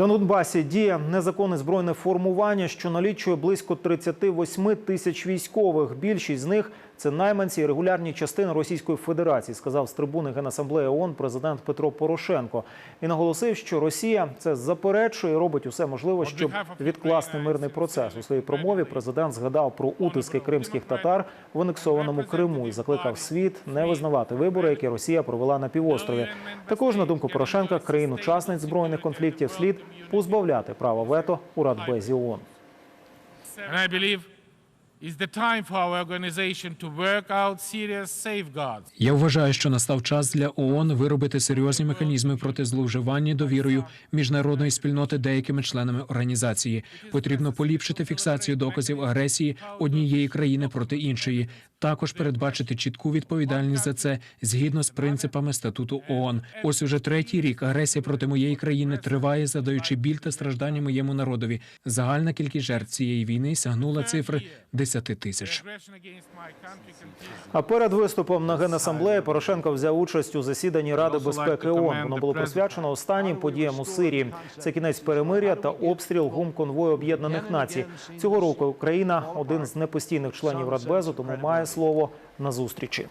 На Донбасі діє незаконне збройне формування, що налічує близько 38 тисяч військових. Більшість з них це найманці і регулярні частини Російської Федерації, сказав з трибуни Генасамблеї ООН президент Петро Порошенко. І наголосив, що Росія це заперечує і робить усе можливе, щоб відкласти мирний процес. У своїй промові президент згадав про утиски кримських татар в анексованому Криму і закликав світ не визнавати вибори, які Росія провела на півострові. Також на думку Порошенка, країн-учасниць збройних конфліктів слід позбавляти права вето у Радбезі ООН. Я вважаю, що настав час для ООН виробити серйозні механізми проти зловживання довірою міжнародної спільноти деякими членами організації. Потрібно поліпшити фіксацію доказів агресії однієї країни проти іншої. Також передбачити чітку відповідальність за це згідно з принципами статуту ООН. Ось уже третій рік агресія проти моєї країни триває, задаючи біль та страждання моєму народові. Загальна кількість жертв цієї війни сягнула цифри 10 тисяч. А перед виступом на генасамблеї Порошенко взяв участь у засіданні Ради безпеки ООН. Воно було присвячено останнім подіям у Сирії. Це кінець перемиря та обстріл гумконвою Об'єднаних Націй. Цього року Україна один з непостійних членів Радбезу, тому має слово на зустрічі.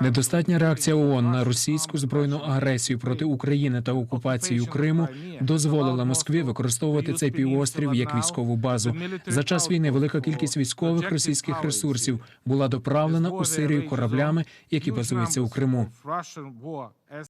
Недостатня реакція ООН на російську збройну агресію проти України та окупацію Криму дозволила Москві використовувати цей півострів як військову базу. За час війни велика кількість військових російських ресурсів була доправлена у Сирію кораблями, які базуються у Криму.